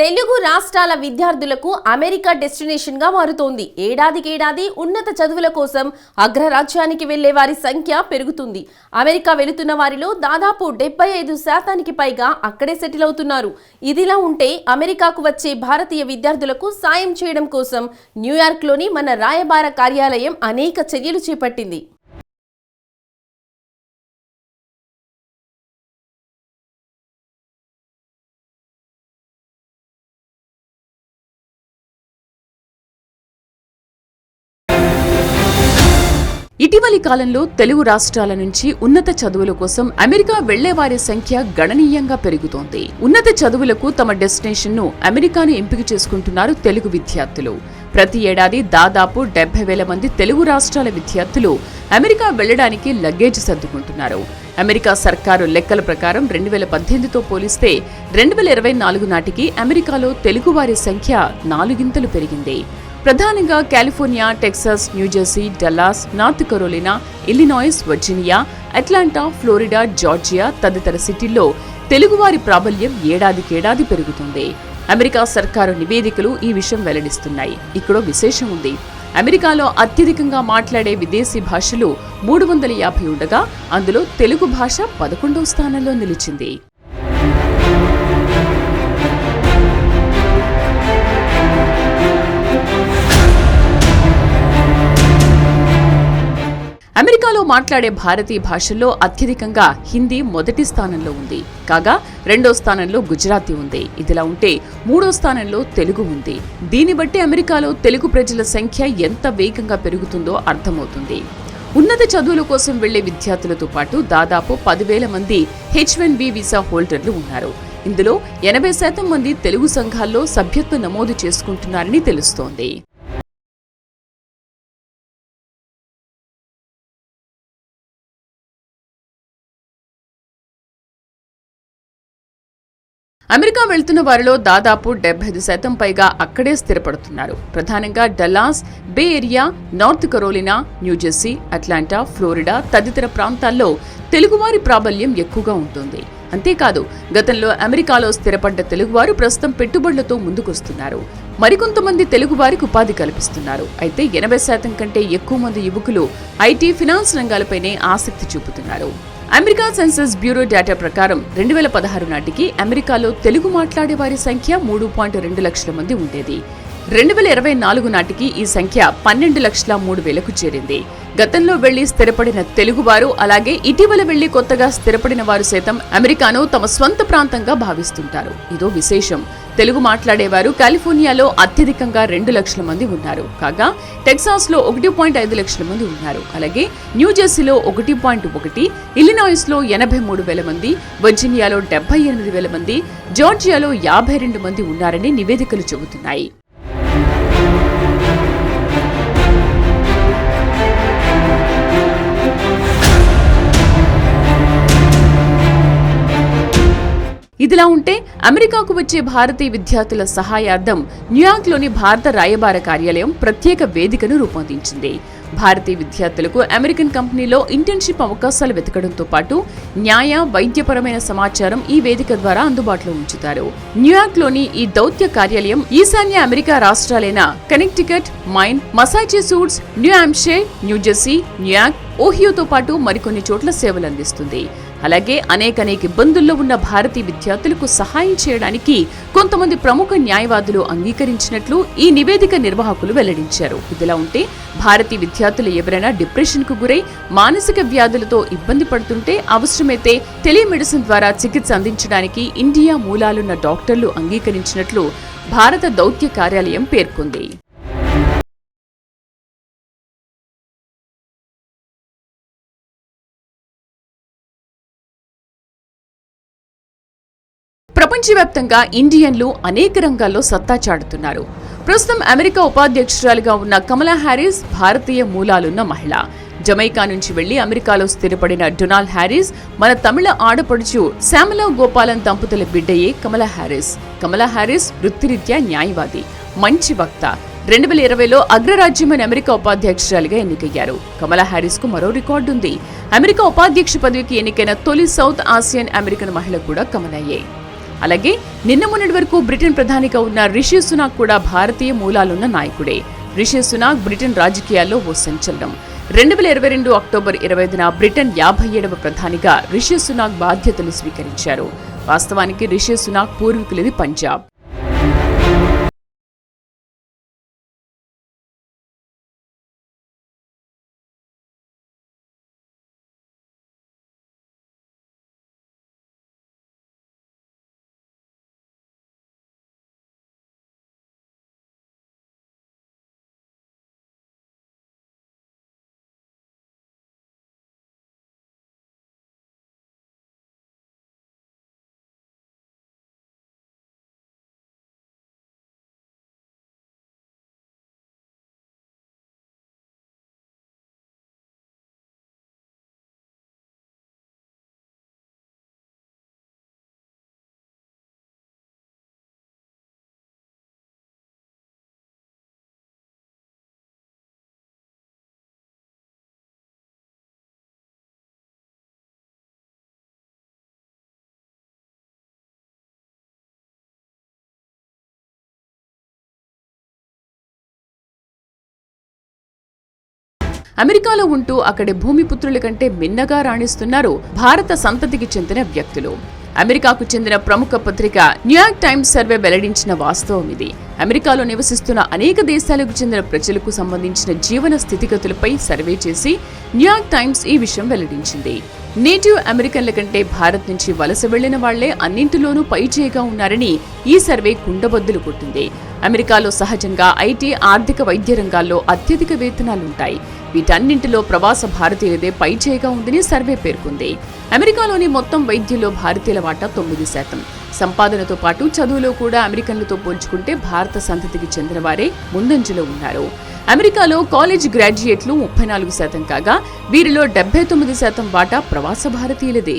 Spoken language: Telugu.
తెలుగు రాష్ట్రాల విద్యార్థులకు అమెరికా డెస్టినేషన్గా మారుతోంది ఏడాదికేడాది ఉన్నత చదువుల కోసం అగ్రరాజ్యానికి వెళ్ళే వారి సంఖ్య పెరుగుతుంది. అమెరికా వెళుతున్న వారిలో దాదాపు డెబ్బై ఐదు శాతానికి పైగా అక్కడే సెటిల్ అవుతున్నారు. ఇదిలా ఉంటే అమెరికాకు వచ్చే భారతీయ విద్యార్థులకు సాయం చేయడం కోసం న్యూయార్క్లోని మన రాయబార కార్యాలయం అనేక చర్యలు చేపట్టింది. ఇటీవలి కాలంలో తెలుగు రాష్ట్రాల నుంచి ఉన్నత చదువుల కోసం అమెరికా వెళ్ళే వారి సంఖ్య గణనీయంగా పెరుగుతోంది. ఉన్నత చదువులకు తమ డెస్టినేషన్ను అమెరికాను ఎంపిక చేసుకుంటున్నారు తెలుగు విద్యార్థులు. ప్రతి ఏడాది దాదాపు డెబ్బై వేల మంది తెలుగు రాష్ట్రాల విద్యార్థులు అమెరికా వెళ్ళడానికి లగేజ్ సర్దుకుంటున్నారు. అమెరికా సర్కారు లెక్కల ప్రకారం రెండు వేల పద్దెనిమిదితో పోలిస్తే రెండు వేల ఇరవై నాలుగు నాటికి అమెరికాలో తెలుగు వారి సంఖ్య నాలుగింతలు పెరిగింది. ప్రధానంగా California Texas New Jersey Dallas North Carolina Illinois Virginia Atlanta Florida Georgia తదితర సిటీల్లో తెలుగువారి ప్రాబల్యం ఏడాదికేడాది పెరుగుతుంది. అమెరికా సర్కారు నివేదికలు ఈ విషయం వెల్లడిస్తున్నాయి. ఇక్కడో విశేషం ఉంది. అమెరికాలో అత్యధికంగా మాట్లాడే విదేశీ భాషలు మూడు వందల యాభై ఉండగా అందులో తెలుగు భాష పదకొండవ స్థానంలో నిలిచింది. అమెరికాలో మాట్లాడే భారతీయ భాషల్లో అత్యధికంగా హిందీ మొదటి స్థానంలో ఉంది. కాగా రెండో స్థానంలో గుజరాతీ ఉంది. ఇదిలా ఉంటే మూడో స్థానంలో తెలుగు ఉంది. దీన్ని బట్టి అమెరికాలో తెలుగు ప్రజల సంఖ్య ఎంత వేగంగా పెరుగుతుందో అర్థమవుతుంది. ఉన్నత చదువుల కోసం వెళ్ళే విద్యార్థులతో పాటు దాదాపు పదివేల మంది హెచ్ వన్ బి వీసా హోల్డర్లు ఉన్నారు. ఇందులో ఎనభై శాతం మంది తెలుగు సంఘాల్లో సభ్యత్వ నమోదు చేసుకుంటున్నారని తెలుస్తోంది. అమెరికా వెళ్తున్న వారిలో దాదాపు డెబ్బై ఐదు శాతం పైగా అక్కడే స్థిరపడుతున్నారు. ప్రధానంగా Dallas Bay Area North Carolina New Jersey Atlanta Florida తదితర ప్రాంతాల్లో తెలుగువారి ప్రాబల్యం ఎక్కువగా ఉంటుంది. అంతేకాదు గతంలో అమెరికాలో స్థిరపడ్డ తెలుగువారు ప్రస్తుతం పెట్టుబడులతో ముందుకొస్తున్నారు. మరికొంతమంది తెలుగువారికి ఉపాధి కల్పిస్తున్నారు. అయితే ఎనభై శాతం కంటే ఎక్కువ మంది యువకులు ఐటీ ఫినాన్స్ రంగాలపైనే ఆసక్తి చూపుతున్నారు. అమెరికా సెన్సస్ బ్యూరో డేటా ప్రకారం రెండు వేల పదహారు నాటికి అమెరికాలో తెలుగు మాట్లాడే వారి సంఖ్య మూడు పాయింట్ రెండు లక్షల మంది ఉండేది. రెండు వేల ఇరవై నాలుగు నాటికి ఈ సంఖ్య పన్నెండు లక్షల మూడు వేలకు చేరింది. గతంలో వెళ్ళి స్థిరపడిన తెలుగువారు అలాగే ఇటీవల వెళ్ళి కొత్తగా స్థిరపడిన వారు సైతం అమెరికాను తమ స్వంత ప్రాంతంగా భావిస్తుంటారు. ఇదో విశేషం. తెలుగు మాట్లాడేవారు కాలిఫోర్నియాలో అత్యధికంగా రెండు లక్షల మంది ఉన్నారు. కాగా టెక్సాస్లో ఒకటి పాయింట్ ఐదు లక్షల మంది ఉన్నారు. అలాగే న్యూజెర్సీలో ఒకటి పాయింట్ ఒకటి ఇలినాయిస్లో ఎనభై మూడు వేల మంది వర్జీనియాలో డెబ్బై ఎనిమిది వేల మంది జార్జియాలో యాభై రెండు మంది ఉన్నారని నివేదికలు చెబుతున్నాయి. ఇదిలా ఉంటే అమెరికాకు వచ్చే భారతీయ విద్యార్థుల సహాయార్థం న్యూయార్క్లోని భారత రాయబార కార్యాలయం ప్రత్యేక వేదికను రూపొందించింది. భారతీయ విద్యార్థులకు అమెరికన్ కంపెనీలో ఇంటర్న్షిప్ అవకాశాలు వెతకడంతో పాటు న్యాయ వైద్యపరమైన సమాచారం ఈ వేదిక ద్వారా అందుబాటులో ఉంచుతారు. న్యూయార్క్లోని ఈ దౌత్య కార్యాలయం ఈశాన్య America రాష్ట్రాలైన Connecticut Maine Massachusetts New Hampshire New Jersey New York ఓహియోతో పాటు మరికొన్ని చోట్ల సేవలు అందిస్తుంది. అలాగే అనేకనేక ఇబ్బందుల్లో ఉన్న భారతీయ విద్యార్థులకు సహాయం చేయడానికి కొంతమంది ప్రముఖ న్యాయవాదులు అంగీకరించినట్లు ఈ నివేదిక నిర్వాహకులు వెల్లడించారు. ఇదిలా ఉంటే భారతీయ విద్యార్థులు ఎవరైనా డిప్రెషన్కు గురై మానసిక వ్యాధులతో ఇబ్బంది పడుతుంటే అవసరమైతే టెలిమెడిసిన్ ద్వారా చికిత్స అందించడానికి ఇండియా మూలాలున్న డాక్టర్లు అంగీకరించినట్లు భారత దౌత్య కార్యాలయం పేర్కొంది. ప్రపంచవ్యాప్తంగా ఇండియన్లు అనేక రంగాల్లో సత్తా చాటుతున్నారు. ప్రస్తుతం అమెరికా ఉపాధ్యక్షురాలుగా ఉన్న కమలా హ్యారిస్ భారతీయ మూలాలున్న మహిళ. జమైకా నుంచి వెళ్ళి అమెరికాలో స్థిరపడిన డొనాల్డ్ హ్యారిస్ మన తమిళ ఆడపడుచు శ్యామలా గోపాలన్ దంపతుల బిడ్డయే కమలా హ్యారిస్ కమలా హ్యారిస్ వృత్తిరీత్యా న్యాయవాది మంచి వక్త. రెండు వేల ఇరవైలో అగ్రరాజ్యమైన అమెరికా ఉపాధ్యక్షురాలిగా ఎన్నికయ్యారు. కమలా హ్యారిస్కు మరో రికార్డు ఉంది అమెరికా ఉపాధ్యక్ష పదవికి ఎన్నికైన తొలి సౌత్ ఆసియన్ అమెరికన్ మహిళ కూడా కమలయ్యే. అలాగే నిన్న మొన్నటి వరకు బ్రిటన్ ప్రధానిగా ఉన్న రిషి సునాక్ కూడా భారతీయ మూలాలున్న నాయకుడే. రిషి సునాక్ బ్రిటన్ రాజకీయాల్లో ఓ సంచలనం. రెండు వేల ఇరవై రెండు అక్టోబర్ ఇరవై ఐదున బ్రిటన్ యాభై ఏడవ ప్రధానిగా రిషి సునాక్ బాధ్యతలు స్వీకరించారు. వాస్తవానికి రిషి సునాక్ పూర్వీకులది పంజాబ్. అమెరికాలో ఉంటూ అక్కడి భూమిపుత్రుల కంటే మిన్నగా రాణిస్తున్నారు భారత సంతతికి చెందిన వ్యక్తులు. అమెరికాకు చెందిన ప్రముఖ పత్రిక న్యూయార్క్ టైమ్స్ సర్వే వెల్లడించిన వాస్తవం ఇది. అమెరికాలో నివసిస్తున్న అనేక దేశాలకు చెందిన ప్రజలకు సంబంధించిన జీవన స్థితిగతులపై సర్వే చేసి న్యూయార్క్ టైమ్స్ ఈ విషయం వెల్లడించింది. నేటివ్ అమెరికన్ల కంటే భారత్ నుంచి వలస వెళ్ళిన వాళ్ళే అన్నింటిలోనూ పైచేయగా ఉన్నారని ఈ సర్వే కుండబద్దులు కొట్టింది. అమెరికాలో సహజంగా ఐటీ ఆర్థిక వైద్య రంగాల్లో అత్యధిక వేతనాలుంటాయి. వీటన్నింటిలో ప్రవాస భారతీయులదే పైచేయిగా ఉందని సర్వే పేర్కొంది. అమెరికాలోని మొత్తం వైద్యుల్లో భారతీయుల వాటా తొమ్మిది శాతం. సంపాదనతో పాటు చదువులో కూడా అమెరికన్లతో పోల్చుకుంటే భారత సంతతికి చెందిన వారే ముందంజలో ఉన్నారు. అమెరికాలో కాలేజ్ గ్రాడ్యుయేట్లు ముప్పై నాలుగు శాతం కాగా వీరిలో డెబ్బై తొమ్మిది శాతం వాటా ప్రవాస భారతీయులదే.